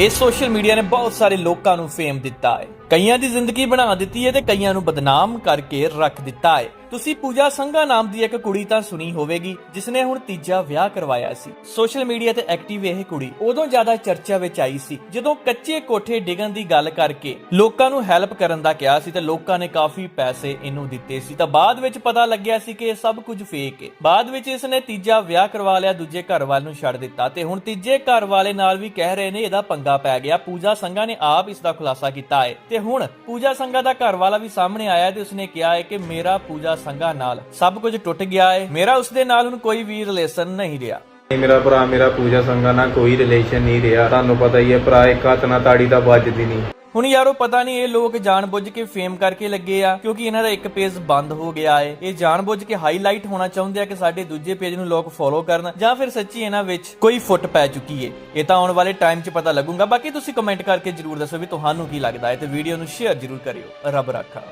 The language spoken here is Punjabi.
ਇਹ ਸੋਸ਼ਲ ਮੀਡੀਆ ਨੇ ਬਹੁਤ ਸਾਰੇ ਲੋਕਾਂ ਨੂੰ ਫੇਮ ਦਿੱਤਾ ਹੈ। ਕਈਆਂ ਦੀ ਜ਼ਿੰਦਗੀ ਬਣਾ ਦਿੱਤੀ ਹੈ ਤੇ ਕਈਆਂ ਨੂੰ ਬਦਨਾਮ ਕਰਕੇ ਰੱਖ ਦਿੱਤਾ ਹੈ। ਤੁਸੀਂ ਪੂਜਾ ਸੰਘਾ ਨਾਮ ਦੀ ਇੱਕ ਕੁੜੀ ਤਾਂ ਸੁਣੀ ਹੋਵੇਗੀ ਜਿਸ ਨੇ ਹੁਣ ਤੀਜਾ ਵਿਆਹ ਕਰਵਾਇਆ ਸੀ। ਸੋਸ਼ਲ ਮੀਡੀਆ ਤੇ ਐਕਟਿਵ ਇਹ ਕੁੜੀ ਉਦੋਂ ਜ਼ਿਆਦਾ ਚਰਚਾ ਵਿੱਚ ਆਈ ਸੀ, ਜਦੋਂ ਕੱਚੇ ਕੋਠੇ ਡਿੱਗਣ ਦੀ ਗੱਲ ਕਰਕੇ ਲੋਕਾਂ ਨੂੰ ਹੈਲਪ ਕਰਨ ਦਾ ਕਿਹਾ ਸੀ ਤੇ ਲੋਕਾਂ ਨੇ ਕਾਫੀ ਪੈਸੇ ਇਹਨੂੰ ਦਿੱਤੇ ਸੀ। ਤਾਂ ਬਾਅਦ ਵਿੱਚ ਪਤਾ ਲੱਗਿਆ ਸੀ ਕਿ ਇਹ ਸਭ ਕੁਝ ਫੇਕ ਹੈ ਬਾਅਦ ਵਿੱਚ ਇਸ ਨੇ ਤੀਜਾ ਵਿਆਹ ਕਰਵਾ ਲਿਆ, ਦੂਜੇ ਘਰ ਵਾਲ ਨੂੰ ਛੱਡ ਦਿੱਤਾ ਤੇ ਹੁਣ ਤੀਜੇ ਘਰ ਵਾਲੇ ਨਾਲ ਵੀ ਕਹਿ ਰਹੇ ਨੇ ਇਹਦਾ ਪੰਗਾ ਪੈ ਗਿਆ। ਪੂਜਾ ਸੰਘਾ ਨੇ ਆਪ ਇਸ ਦਾ ਖੁਲਾਸਾ ਕੀਤਾ ਹੈ ਤੇ ਹੁਣ ਪੂਜਾ ਸੰਘਾ ਦਾ ਘਰ ਵਾਲਾ ਵੀ ਸਾਹਮਣੇ ਆਇਆ ਤੇ ਉਸਨੇ ਕਿਹਾ ਹੈ ਕਿ ਮੇਰਾ ਪੂਜਾ ਸੰਘਾ ਨਾਲ ਸਭ ਕੁਝ ਟੁੱਟ ਗਿਆ ਹੈ ਮੇਰਾ ਉਸਦੇ ਨਾਲ ਹੁਣ ਕੋਈ ਵੀ ਰਿਲੇਸ਼ਨ ਨਹੀਂ ਰਿਹਾ। ਨਹੀਂ ਮੇਰਾ ਭਰਾ ਮੇਰਾ ਪੂਜਾ ਸੰਗਾ ਨਾਲ ਕੋਈ ਰਿਲੇਸ਼ਨ ਨਹੀਂ ਰਿਹਾ। ਤੁਹਾਨੂੰ ਪਤਾ ਹੀ ਹੈ ਭਰਾ ਇੱਕ ਹੱਥ ਨਾਲ ਤਾੜੀ ਤਾਂ ਵੱਜਦੀ ਨਹੀਂ। ਹੁਣ ਯਾਰੋ ਪਤਾ ਨਹੀਂ ਇਹ ਲੋਕ ਜਾਣਬੁੱਝ ਕੇ ਫੇਮ ਕਰਕੇ ਲੱਗੇ ਆ ਕਿਉਂਕਿ ਇਹਨਾਂ ਦਾ ਇੱਕ ਪੇਜ ਬੰਦ ਹੋ ਗਿਆ ਹੈ ਇਹ ਜਾਣਬੁੱਝ ਕੇ ਹਾਈਲਾਈਟ ਹੋਣਾ ਚਾਹੁੰਦੇ ਆ ਕਿ ਸਾਡੇ ਦੂਜੇ ਪੇਜ ਨੂੰ ਲੋਕ ਫੋਲੋ ਕਰਨ ਜਾਂ ਫਿਰ ਸੱਚੀ ਇਹਨਾਂ ਵਿੱਚ ਕੋਈ ਫੁੱਟ ਪੈ ਚੁੱਕੀ ਏ। ਇਹ ਤਾਂ ਆਉਣ ਵਾਲੇ ਟਾਈਮ 'ਚ ਪਤਾ ਲੱਗੂਗਾ। ਬਾਕੀ ਤੁਸੀਂ ਕਮੈਂਟ ਕਰਕੇ ਜਰੂਰ ਦੱਸੋ ਵੀ ਤੁਹਾਨੂੰ ਕੀ ਲੱਗਦਾ ਹੈ ਤੇ ਵੀਡੀਓ ਨੂੰ ਸ਼ੇਅਰ ਜਰੂਰ ਕਰਿਓ। ਰੱਬ ਰਾਖਾ।